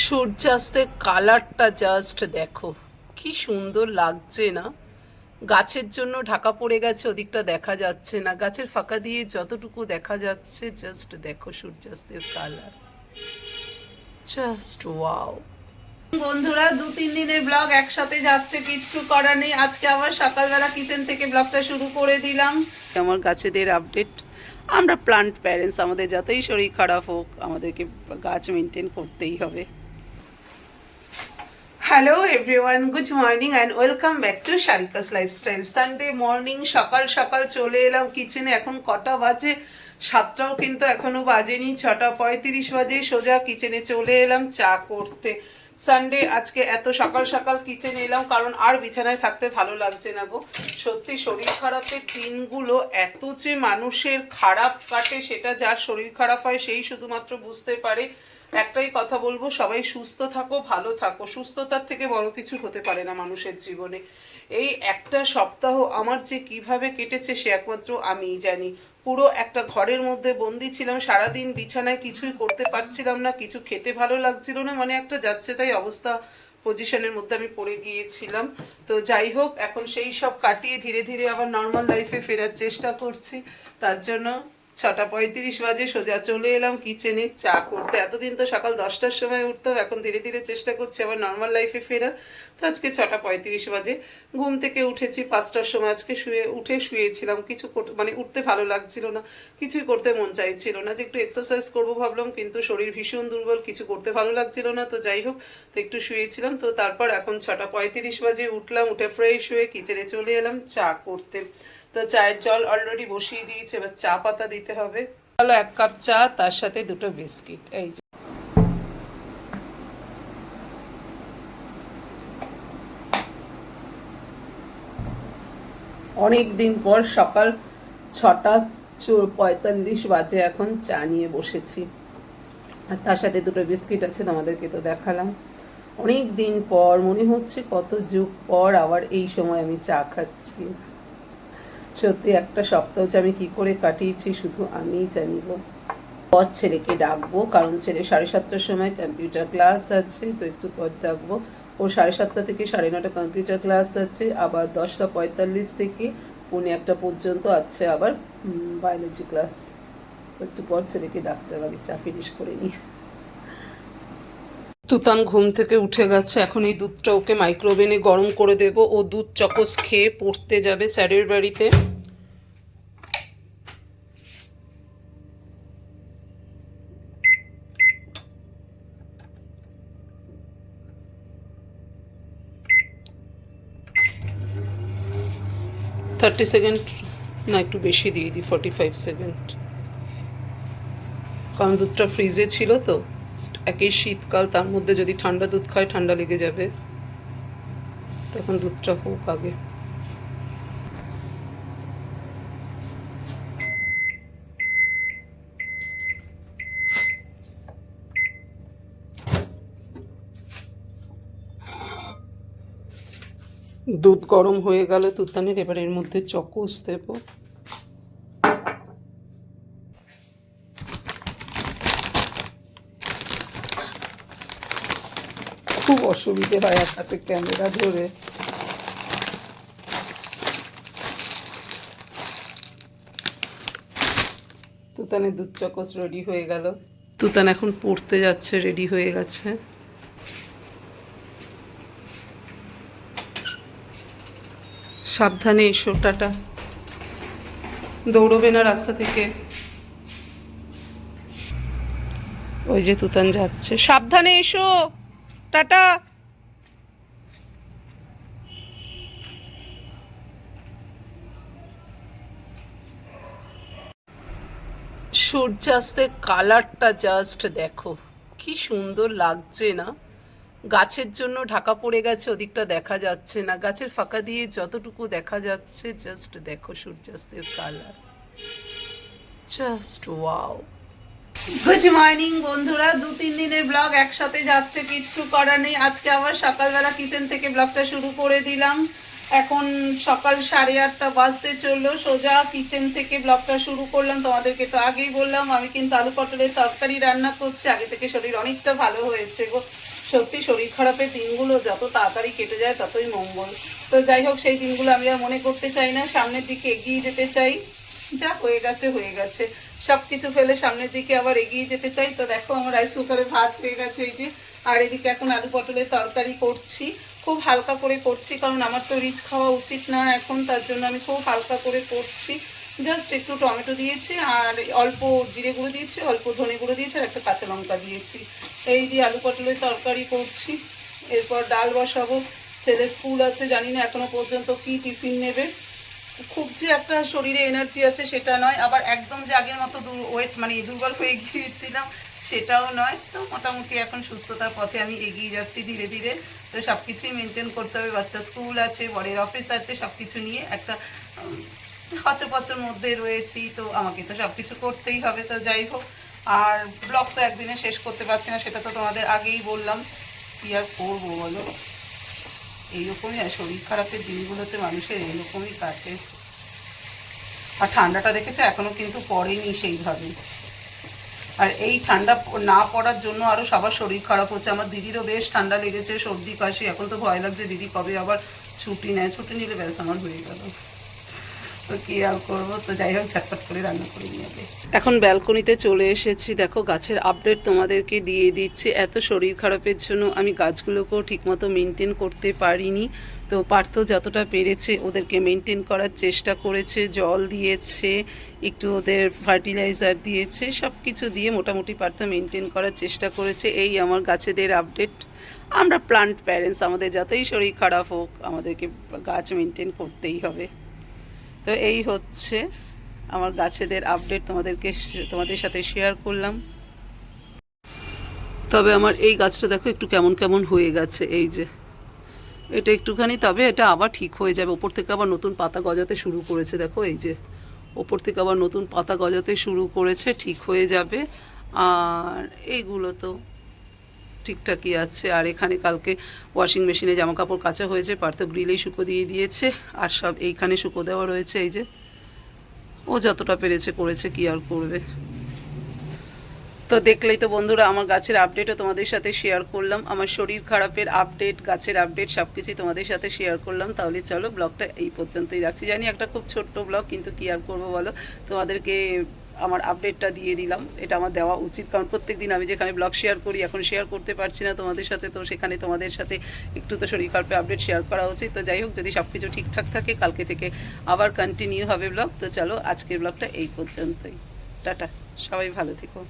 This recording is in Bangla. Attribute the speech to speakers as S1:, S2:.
S1: সূর্যাস্তের কালারটা জাস্ট দেখো। কি সুন্দর লাগছে না? গাছের জন্য ঢাকা পড়ে গেছে, ওদিকটা দেখা যাচ্ছে না। গাছের ফাঁকা দিয়ে যতটুকু দেখা যাচ্ছে জাস্ট দেখো সূর্যাস্তের কালার জাস্ট ওয়াও বন্ধুরা, দু, তিন দিনের ব্লগ একসাথে যাচ্ছে, কিচ্ছু করার নেই। আজকে আবার সকালবেলা কিচেন থেকে ব্লগটা শুরু করে দিলাম। আমার গাছেদের আপডেট আমরা প্লান্ট প্যারেন্টস আমাদের যতই শরীর খারাপ হোক, আমাদেরকে গাছ মেনটেন করতেই হবে। Hello everyone good morning and welcome back to Sharika's lifestyle Sunday morning সকাল সকাল চলে এলাম কিচেনে এখন কটা বাজে? সাতটাও কিন্তু এখনও বাজেনি। ছটা পঁয়ত্রিশ বাজে। সোজা কিচেনে চলে এলাম চা করতে। সানডে আজকে এত সকাল সকাল কিচেনে এলাম কারণ আর বিছানায় থাকতে ভালো লাগছে না গো। সত্যি শরীর খারাপের দিনগুলো এত যে মানুষের খারাপ কাটে, সেটা যার শরীর খারাপ হয়, সেই শুধুমাত্র বুঝতে পারে একটাই কথা বলব, সবাই সুস্থ থাকো, ভালো থাকো। সুস্থতার থেকে বড় কিছু হতে পারে না মানুষের জীবনে। এই একটা সপ্তাহ আমার যে কীভাবে কেটেছে সে একমাত্র আমিই জানি। পুরো একটা ঘরের মধ্যে বন্দি ছিলাম, সারাদিন বিছানায় কিছুই করতে পারছিলাম না, কিছু খেতে ভালো লাগছিল না মানে একটা যাচ্ছে তাই অবস্থা পজিশনের মধ্যে আমি পড়ে গিয়েছিলাম। তো যাই হোক, এখন সেই সব কাটিয়ে ধীরে ধীরে আবার নর্মাল লাইফে ফেরার চেষ্টা করছি। তার জন্য ছটা পঁয়ত্রিশ বাজে, সোজা চলে এলাম কিচেনে চা করতে। এতদিন তো সকাল দশটার সময় উঠতাম, এখন ধীরে ধীরে চেষ্টা করছি আবার নর্মাল লাইফে ফেরার। তো আজকে ছটা পঁয়ত্রিশ বাজে। ঘুম থেকে উঠেছি পাঁচটার সময়, আজকে শুয়ে, উঠে শুয়েছিলাম। কিছু মানে উঠতে ভালো লাগছিল না, কিছুই করতে মন চাইছিল না। যে একটু এক্সারসাইজ করব ভাবলাম, কিন্তু শরীর ভীষণ দুর্বল, কিছু করতে ভালো লাগছিল না। তো যাই হোক, তো একটু শুয়েছিলাম। তো তারপর এখন ছটা পঁয়ত্রিশ বাজে, উঠলাম, উঠে ফ্রেশ হয়ে কিচেনে চলে এলাম চা করতে। তো চায়ের জল অলরেডি বসিয়ে দিয়েছে, এবার চা পাতা দিতে হবে। চলো এক কাপ চা, তার সাথে দুটো বিস্কিট, এই যে। অনেক দিন পর সকাল ছটা পঁয়তাল্লিশ বাজে এখন চা নিয়ে বসেছি। আর তার সাথে দুটো বিস্কিট আছে, তোমাদেরকে তো দেখালাম। অনেক দিন পর, মনে হচ্ছে কত যুগ পর আবার এই সময় আমি চা খাচ্ছি। সত্যি একটা সপ্তাহ যে আমি কি করে কাটিয়েছি, শুধু আমিই জানিব। পর ছেলেকে ডাকবো, কারণ ছেলে সাড়ে সাতটার সময় কম্পিউটার ক্লাস আছে, তো একটু পর ডাকবো। ও সাড়ে সাতটা থেকে সাড়ে নটা কম্পিউটার ক্লাস আছে, আবার দশটা পঁয়তাল্লিশ থেকে পৌনে একটা পর্যন্ত আছে আবার বায়োলজি ক্লাস তো একটু পর ছেলেকে ডাকতে হবে চা ফিনিশ করে নিই। তুতান ঘুম থেকে উঠে গেছে, এখন এই দুধটা ওকে মাইক্রোওভেনে গরম করে দেব। ও দুধ চকস খেয়ে পড়তে যাবে স্যারের বাড়িতে। থার্টি সেকেন্ড না, একটু বেশি দিয়ে দিই ফর্টি ফাইভ সেকেন্ড কারণ দুধটা ফ্রিজে ছিল তো, একই শীতকাল, তার মধ্যে যদি ঠান্ডা দুধ খায়, ঠান্ডা লেগে যাবে। তখন দুধটা হোক আগে। দুধ গরম হয়ে গেল তুতানের এবার এর মধ্যে চকোস দেবো। খুব অসুবিধে হয় এক হাতে ক্যামেরা ধরে। তুতানের দুধ চকস রেডি হয়ে গেল। তুতান এখন পড়তে যাচ্ছে রেডি হয়ে গেছে। সাবধানে এসো, টাটা। দৌড়বে না রাস্তা থেকে। ওই যে তুতান যাচ্ছে। সাবধানে এসো, টাটা। সূর্যাস্তের কালারটা জাস্ট দেখো, কি সুন্দর লাগছে না? গাছের জন্য ঢাকা পড়ে গেছে, ওদিকটা দেখা যাচ্ছে না। গাছের ফাঁকা দিয়ে যতটুকু দেখা যাচ্ছে জাস্ট দেখো সূর্যাস্তের colour just wow good morning বন্ধুরা, দু তিন দিনের ব্লগ একসাথে যাচ্ছে, কিচ্ছু করার নেই। আজকে আবার সকালবেলা কিচেন থেকে ব্লগটা শুরু করে দিলাম। এখন সকাল সাড়ে আটটা বাজতে চলল, সোজা কিচেন থেকে ব্লগটা শুরু করলাম। তোমাদেরকে তো আগেই বললাম, আমি কিন্তু আলু পটলের তরকারি রান্না করছি, আগে থেকে শরীর অনেকটা ভালো হয়েছে গো। সত্যি শরীর খারাপের দিনগুলো যত তাড়াতাড়ি কেটে যায় ততই মঙ্গল। তো যাই হোক, সেই দিনগুলো আমি আর মনে করতে চাই না। সামনের দিকে এগিয়ে যেতে চাই। যা হয়ে গেছে হয়ে গেছে। সব কিছু ফেলে সামনের দিকে আবার এগিয়ে যেতে চাই। তো দেখো, আমার রাইস কুকারে ভাত হয়ে গেছে এই যে। আর এদিকে এখন আলু পটলের তরকারি করছি। খুব হালকা করে করছি, কারণ আমার তো রিচ খাওয়া উচিত না এখন। তার জন্য আমি খুব হালকা করে করছি। জাস্ট একটু টমেটো দিয়েছি আর অল্প জিরে গুঁড়ো দিয়েছি, অল্প ধনে গুঁড়ো দিয়েছি আর একটা কাঁচা লঙ্কা দিয়েছি। এই যে আলু পটলের তরকারি করছি, এরপর ডাল বসাবো। ছেলে স্কুল আছে, জানি না এখনও পর্যন্ত কি টিফিন নেবে। খুব যে একটা শরীরে এনার্জি আছে সেটা নয়, আবার একদম যে আগের মতো ওয়েট মানে দুর্বল হয়ে গিয়েছিলাম সেটাও নয়। তো মোটামুটি এখন সুস্থতার পথে আমি এগিয়ে যাচ্ছি ধীরে ধীরে। তো সব কিছুই মেনটেন করতে হবে। বাচ্চা স্কুল আছে, বরের অফিস আছে সব কিছু নিয়ে একটা হচপচের মধ্যে রয়েছি। তো আমাকে তো সব কিছু করতেই হবে। তো যাই হোক আর ব্লগ তো একদিনে শেষ করতে পারছি না, সেটা তো তোমাদের আগেই বললাম। কি আর করব বলো? এইরকমই আর শরীর খারাপের দিনগুলোতে মানুষের এইরকমই কাটে। আর ঠান্ডাটা দেখেছ? এখনও কিন্তু পড়েনি সেইভাবে। আর এই ঠান্ডা না পড়ার জন্য আরও সবার শরীর খারাপ হচ্ছে। আমার দিদিরও বেশ ঠান্ডা লেগেছে, সর্দি কাশি, এখন তো ভয় লাগছে, দিদি কবে আবার ছুটি নেয়? ছুটি নিলে ব্যাস আমার হয়ে গেল। তো কি আর করব? তো যাই হোক করে রান্না করে এখন ব্যালকনিতে চলে এসেছি। দেখো, গাছের আপডেট তোমাদেরকে দিয়ে দিচ্ছি। এত শরীর খারাপের জন্য আমি গাছগুলোকেও ঠিকমতো মেনটেন করতে পারিনি। তো পার্থ যতটা পেরেছে ওদেরকে মেনটেন করার চেষ্টা করেছে। জল দিয়েছে, একটু ওদের ফার্টিলাইজার দিয়েছে সব কিছু দিয়ে মোটামুটি পার্থ মেনটেন করার চেষ্টা করেছে। এই আমার গাছেদের আপডেট আমরা প্লান্ট প্যারেন্টস আমাদের যতই শরীর খারাপ হোক, আমাদেরকে গাছ মেনটেন করতেই হবে। তো এই হচ্ছে আমার গাছেদের আপডেট তোমাদেরকে তোমাদের সাথে শেয়ার করলাম। তবে আমার এই গাছটা দেখো একটু কেমন কেমন হয়ে গেছে, এই যে। এটা একটুখানি, তবে এটা আবার ঠিক হয়ে যাবে। ওপর থেকে আবার নতুন পাতা গজাতে শুরু করেছে, দেখো এই যে। ওপর থেকে আবার নতুন পাতা গজাতে শুরু করেছে, ঠিক হয়ে যাবে। আর এইগুলো তো ঠিকঠাকই আছে। আর এখানে কালকে ওয়াশিং মেশিনে জামা কাপড় কাচা হয়েছে পার্থ গ্রিলেই শুকো দিয়ে দিয়েছে। আর সব এইখানে শুকো দেওয়া রয়েছে, এই যে। ও যতটা পেরেছে করেছে, কি আর করবে। তো দেখলেই তো বন্ধুরা, আমার গাছের আপডেটও তোমাদের সাথে শেয়ার করলাম। আমার শরীর খারাপের আপডেট গাছের আপডেট সব কিছুই তোমাদের সাথে শেয়ার করলাম। তাহলে চলো ব্লগটা এই পর্যন্তই রাখছি। জানি একটা খুব ছোট্ট ব্লগ কিন্তু কি আর করব বলো? তোমাদেরকে আমার আপডেটটা দিয়ে দিলাম। এটা আমার দেওয়া উচিত, কারণ প্রত্যেক দিন আমি যেখানে ব্লগ শেয়ার করি, এখন শেয়ার করতে পারছি না তোমাদের সাথে, তো সেখানে তোমাদের সাথে একটু তো শরীর খারাপে আপডেট শেয়ার করা উচিত। তো যাই হোক, যদি সব কিছু ঠিকঠাক থাকে, কালকে থেকে আবার কন্টিনিউ হবে ব্লগ তো চলো, আজকের ব্লগটা এই পর্যন্তই। টাটা, সবাই ভালো থেকো।